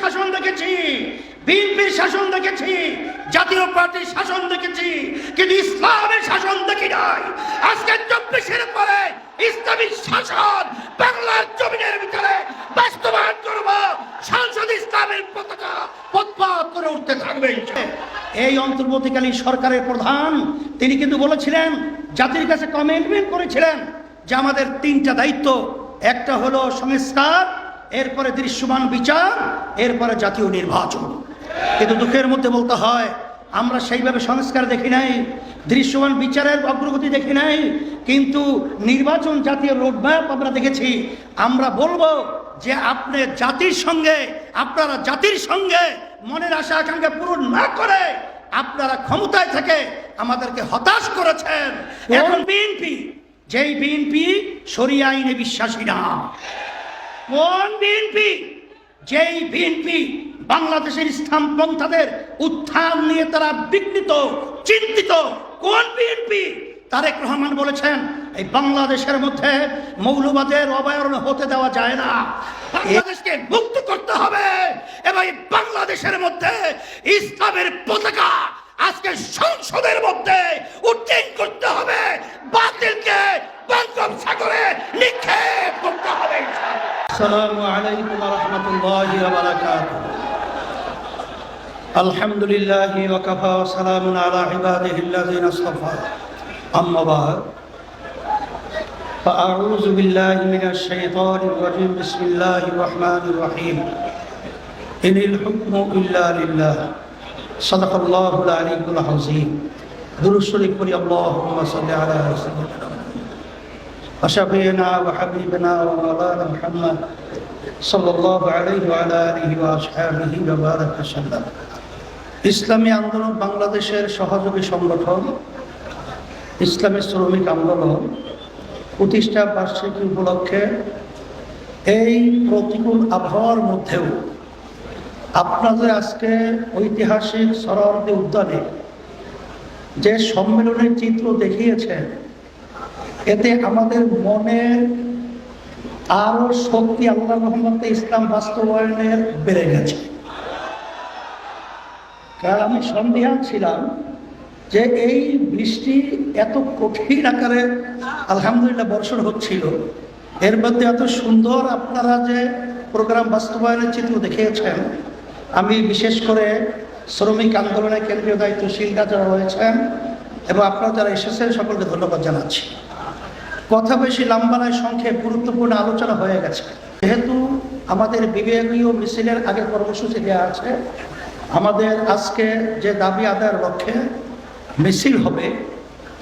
শাসন দেখেছি বিএনপির শাসন দেখেছি, জাতীয় পার্টির শাসন দেখেছি, কিন্তু ইসলামের শাসন দেখি নাই। আজকে চব্বিশের পরে ইসলামী শাসন বাংলার জমিনের ভিতরে বাস্তবায়ন করব, সংসদ ইসলামের পতাকা পথপাত করে উঠতে থাকবে এই অন্তর্বর্তীকালীন সরকারের প্রধান, তিনি কিন্তু বলেছিলেন, জাতির কাছে কমিটমেন্ট করেছিলেন যে আমাদের তিনটা দায়িত্ব, একটা হলো সংস্কার এরপরে দৃশ্যমান বিচার এরপরে জাতীয় নির্বাচন। কিন্তু দুঃখের মধ্যে বলতে হয় আমরা সেইভাবে সংস্কার দেখি নাই দৃশ্যমান বিচারের অগ্রগতি দেখি নাই কিন্তু নির্বাচন জাতীয় রোডম্যাপ আমরা দেখেছি। আমরা বলব যে আপনি জাতির সঙ্গে আপনারা জাতির সঙ্গে মনের আশা আকাঙ্ক্ষা পূরণ না করে আপনারা ক্ষমতায় থেকে আমাদেরকে হতাশ করেছেন। এখন বিএনপি যেই বিএনপি সরিয়া আইনে বিশ্বাসী না। কোন বিএনপি যেই বিএনপি বাংলাদেশের ইসলাম পন্থাদের উত্থান নিয়ে তারা বিঘ্নিত, চিন্তিত, কোন বিএনপি তারেক রহমান বলেছেন, এই বাংলাদেশের মধ্যে মৌলবাদের অবয়রণ হতে দেওয়া যায় না। বাংলাদেশকে মুক্ত করতে হবে। এবং এই বাংলাদেশের মধ্যে ইসলামের পতাকা আজকে সংসদের মধ্যে উত্তীর্ণ করতে হবে। বাতিলকে বঙ্গোপসাগরে নিক্ষেপ করতে হবে। السلام عليكم ورحمة الله وبركاته. الحمد لله وكفى وسلام على عباده الذين اصطفى. أما بعد فأعوذ بالله من الشيطان الرجيم. بسم الله الرحمن الرحيم. إن الحكم إلا لله. صدق الله العلي العظيم. درس لكل اللهم صل على سيدنا وشفينا وحبيبنا ومولانا محمد صلى الله عليه وعلى آله وأصحابه وبارك وسلم ইসলামী আন্দোলন বাংলাদেশের সহযোগী সংগঠন ইসলামী শ্রমিক আন্দোলন প্রতিষ্ঠা বার্ষিকী উপলক্ষে এই প্রতিকূল আবহাওয়ার মধ্যেও আপনাদের আজকে ঐতিহাসিক সরহদি উদ্যানে যে সম্মেলনের চিত্র দেখিয়েছেন এতে আমাদের মনে আরও শক্তি আল্লাহ রহমতে ইসলাম বাস্তবায়নের বেড়ে গেছে। কারণ আমি সন্দেহান ছিলাম যে এই বৃষ্টি এত কঠিন আকারে আলহামদুলিল্লাহ বর্ষণ হচ্ছিল। এর মধ্যে এত সুন্দর আপনারা যে প্রোগ্রাম বাস্তবায়নের চিত্র দেখিয়েছেন, আমি বিশেষ করে শ্রমিক আন্দোলনের কেন্দ্রীয় দায়িত্বশীলরা যারা রয়েছেন এবং আপনারা যারা এসেছেন, সকলকে ধন্যবাদ জানাচ্ছি। কথা বেশি লম্বা নয়, সংক্ষেপ গুরুত্বপূর্ণ আলোচনা হয়ে গেছে। যেহেতু আমাদের বিবেকীয় মিছিলের আগে কর্মসূচি দেওয়া আছে, আমাদের আজকে যে দাবি আদায়ের লক্ষ্যে মিছিল হবে,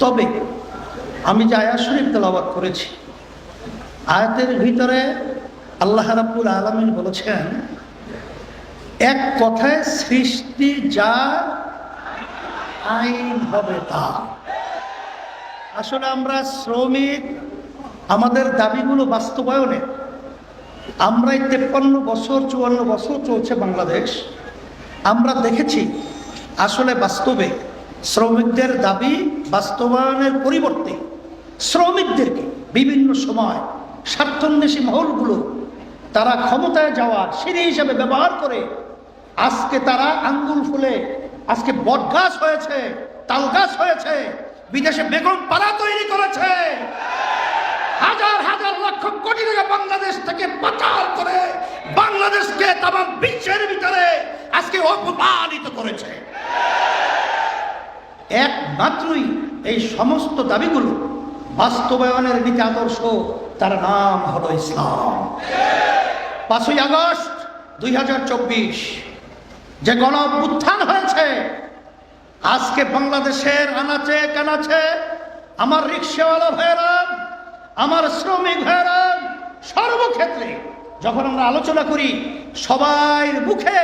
তবে আমি যে আয়া শরীফ তেলাবাদ করেছি, আয়াতের ভিতরে আল্লাহ রাব্বুল আলমিন বলেছেন, এক কথায় সৃষ্টি যা আইন হবে তা আসলে আমরা শ্রমিক, আমাদের দাবিগুলো বাস্তবায়নে আমরা এই তেপ্পান্ন বছর, চুয়ান্ন বছর চলছে বাংলাদেশ। আমরা দেখেছি আসলে বাস্তবে শ্রমিকদের দাবি বাস্তবায়নের পরিবর্তে শ্রমিকদেরকে বিভিন্ন সময় স্বার্থন্বেষী মহলগুলো তারা ক্ষমতায় যাওয়ার সিঁড়ি হিসেবে ব্যবহার করে আজকে তারা আঙ্গুল ফুলে, আজকে বটগাছ হয়েছে, তালগাছ হয়েছে বিদেশে বেগম পাড়া তৈরি করেছে। হাজার হাজার লক্ষ কোটি টাকা বাংলাদেশ থেকে পাচার করে বাংলাদেশকে তাম বিশ্বের ভিতরে আজকে অপমানিত করেছে। একমাত্রই এই সমস্ত দাবিগুলো বাস্তবায়নের নীতি আদর্শ, তার নাম হলো ইসলাম। পাঁচই আগস্ট দুই হাজার চব্বিশ যে গণ উত্থান হয়েছে আজকে বাংলাদেশের আনাচে কানাচে আমার রিক্সাওয়ালা ভাইরা আমার শ্রমিক ভাইরা সর্বক্ষেত্রে যখন আমরা আলোচনা করি সবাই মুখে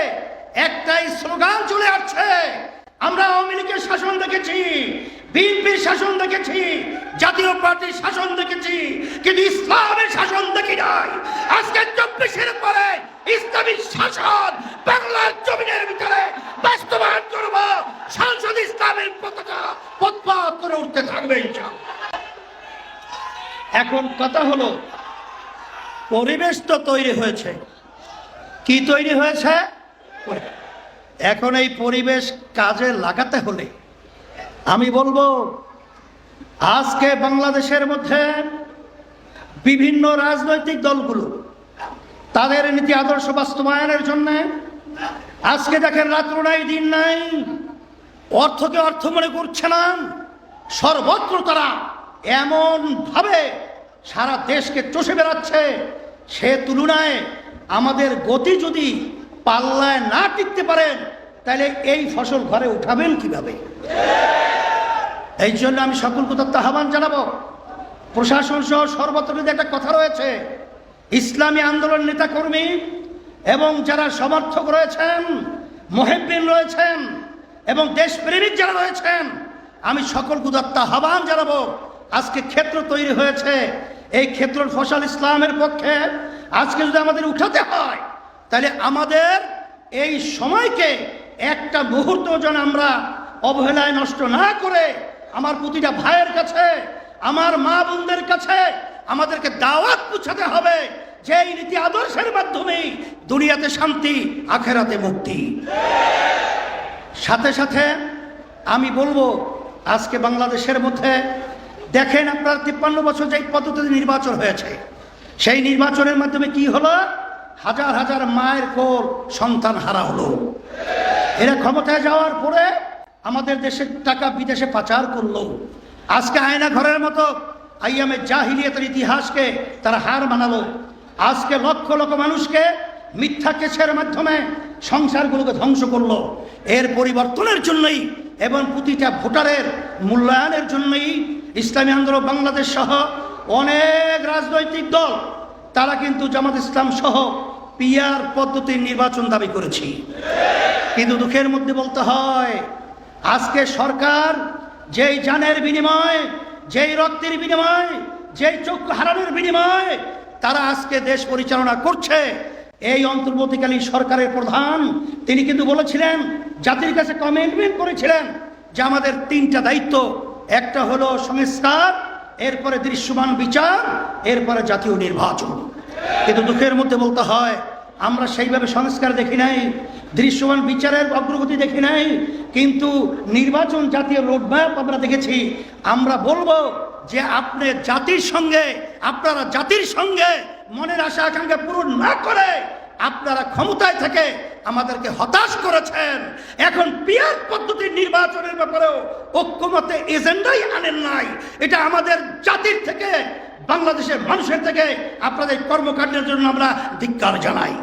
একটাই স্লোগান চলে আসছে আমরা আওয়ামী লীগের শাসন দেখেছি, বিএনপির শাসন দেখেছি, জাতীয় পার্টির শাসন দেখেছি, কিন্তু ইসলামের শাসন দেখি নাই। আজকে চব্বিশের পরে ইসলামী শাসন বাংলার জমিনের ভিতরে বাস্তবায়ন করব, সংসদ ইসলামের পতাকা পথপাত করে উঠতে থাকবে এখন কথা হলো, পরিবেশ তো তৈরি হয়েছে। কি তৈরি হয়েছে? এখন এই পরিবেশ কাজে লাগাতে হলে আমি বলব, আজকে বাংলাদেশের মধ্যে বিভিন্ন রাজনৈতিক দলগুলো তাদের নীতি আদর্শ বাস্তবায়নের জন্য আজকে দেখেন রাত্র নাই, দিন নাই, অর্থকে অর্থ মনে করছে না, সর্বত্র তারা এমন ভাবে সারা দেশকে চষে বেড়াচ্ছে। সে তুলনায় আমাদের গতি যদি পাল্লায় না টিকতে পারেন, তাহলে এই ফসল ঘরে উঠাবেন কীভাবে? এই জন্য আমি সকল কোথাও আহ্বান জানাব। প্রশাসন সহ সর্বত্র একটা কথা রয়েছে। ইসলামী আন্দোলন নেতাকর্মী এবং যারা সমর্থক রয়েছেন, মহেব্বিন রয়েছেন এবং দেশপ্রেমিক যারা রয়েছেন, আমি সকল গুদাত্তা আহ্বান জানাব। আজকে ক্ষেত্র তৈরি হয়েছে। এই ক্ষেত্র ফসল ইসলামের পক্ষে। আজকে যদি আমাদের উঠাতে হয় তাহলে আমাদের এই সময়কে একটা মুহূর্ত যেন আমরা অবহেলায় নষ্ট না করে আমার প্রতিটা ভাইয়ের কাছে, আমার মা বোনদের কাছে আমাদেরকে দাওয়াত পুছাতে হবে যে এই নীতি আদর্শের মাধ্যমে দুনিয়াতে শান্তি, আখেরাতে মুক্তি। সাথে সাথে আমি বলব, আজকে বাংলাদেশের মধ্যে দেখেন আপনার তিপ্পান্ন বছর যে পদ্ধতিতে নির্বাচন হয়েছে, সেই নির্বাচনের মাধ্যমে কি হলো? হাজার হাজার মায়ের কোল সন্তান হারা হলো। এরা ক্ষমতায় যাওয়ার পরে আমাদের দেশের টাকা বিদেশে পাচার করল। আজকে আয়না ঘরের মতো আইয়ামে জাহিলিয়াতের ইতিহাসকে তারা হার মানালো। আজকে লক্ষ লক্ষ মানুষকে মিথ্যা কেসের মাধ্যমে সংসারগুলোকে ধ্বংস করল। এর পরিবর্তনের জন্যই এবং প্রতিটা ভোটারের মূল্যায়নের জন্যই ইসলামী আন্দোলন বাংলাদেশ সহ অনেক রাজনৈতিক দল, তারা কিন্তু জামাত ইসলাম সহ পিয়ার পদ্ধতির নির্বাচন দাবি করেছি। কিন্তু দুঃখের মধ্যে বলতে হয়, আজকে সরকার যেই জানের বিনিময়, যেই রক্তের বিনিময়, যেই চক্ষু হারানোর বিনিময় তারা আজকে দেশ পরিচালনা করছে, এই অন্তর্বর্তীকালীন সরকারের প্রধান তিনি কিন্তু বলেছিলেন, জাতির কাছে কমিটমেন্ট করেছিলেন যে আমাদের তিনটা দায়িত্ব, একটা হলো সংস্কার, এরপরে দৃশ্যমান বিচার, এরপরে জাতীয় নির্বাচন। কিন্তু দুঃখের মধ্যে বলতে হয় আমরা সেইভাবে সংস্কার দেখি নাই, দৃশ্যমান বিচারের অগ্রগতি দেখি নাই, কিন্তু নির্বাচন জাতীয় রোডম্যাপ আমরা দেখেছি। আমরা বলব যে আপনি জাতির সঙ্গে, আপনারা জাতির সঙ্গে মনের আশা আকাঙ্ক্ষা পূরণ না করে আপনারা ক্ষমতায় থেকে আমাদেরকে হতাশ করেছেন। এখন পিয়ার পদ্ধতির নির্বাচনের ব্যাপারেও ঐক্যমতে এজেন্ডাই আনেন নাই। এটা আমাদের জাতির থেকে, বাংলাদেশের মানুষের থেকে আপনাদের কর্মকাণ্ডের জন্য আমরা ধিক্কার জানাই।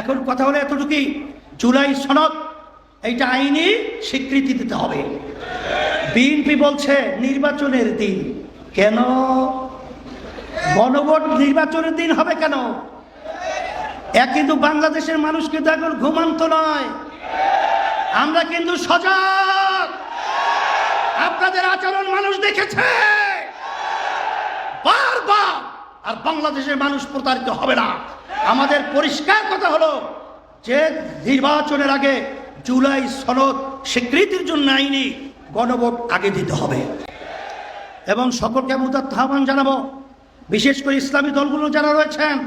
এখন কথা হলো এতটুকুই জুলাই সনদ, এইটা আইনি স্বীকৃতি দিতে হবে। বিএনপি বলছে নির্বাচনের দিন। কেন? গণভোট নির্বাচনের দিন হবে কেন? এক কিন্তু বাংলাদেশের মানুষ কিন্তু এখন ঘুমান্ত নয়। আমরা কিন্তু সজাগ। আপনাদের আচরণ মানুষ দেখেছে। বারবার। আর বাংলাদেশের মানুষ প্রতারিত হবে না। আমাদের পরিষ্কার কথা হলো যে নির্বাচনের আগে জুলাই সনদ স্বীকৃতির জন্য আইনি গণভোট আগে দিতে হবে। এবং সকলকে আমি উদাত্ত আহ্বান জানাব। বিশেষ করে ইসলামী দলগুলো যারা রয়েছেন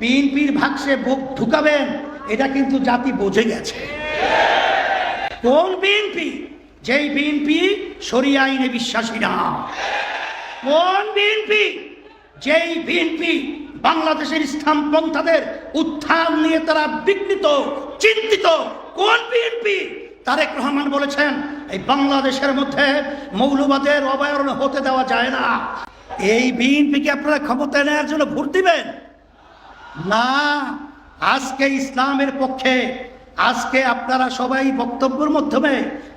বিএনপির ভাগসে ভোট ঢুকাবেন, এটা কিন্তু জাতি বোঝে গেছে। কোন বিএনপি? যেই বিএনপি সরিয়া আইনে বিশ্বাসী না। কোন বিএনপি? যেই বিএনপি বাংলাদেশের ইসলাম পন্থাদের উত্থান নিয়ে তারা বিঘ্নিত, চিন্তিত, কোন বিএনপি? তারেক রহমান বলেছেন, এই বাংলাদেশের মধ্যে মৌলবাদের অবয়রণ হতে দেওয়া যায় না। এই বিএনপিকে আপনারা ক্ষমতায় নেওয়ার জন্য ভোট দিবেন। না, আজকে ইসলামের পক্ষে, আজকে আপনারা সবাই বক্তব্যের মাধ্যমে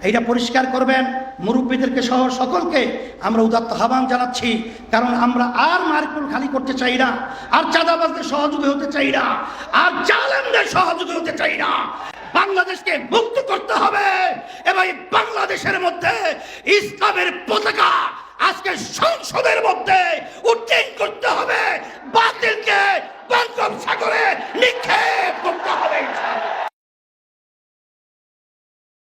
এইটা পরিষ্কার করবেন। মুরব্বীদেরকে সহ সকলকে আমরা উদাত্ত আহ্বান জানাচ্ছি, কারণ আমরা আর মারকুল খালি করতে চাই না, আর চাঁদাবাজদের সহযোগী হতে চাই না, আর জালেমদের সহযোগী হতে চাই না। বাংলাদেশকে মুক্ত করতে হবে, এবং বাংলাদেশের মধ্যে ইসলামের পতাকা আজকে সংসদের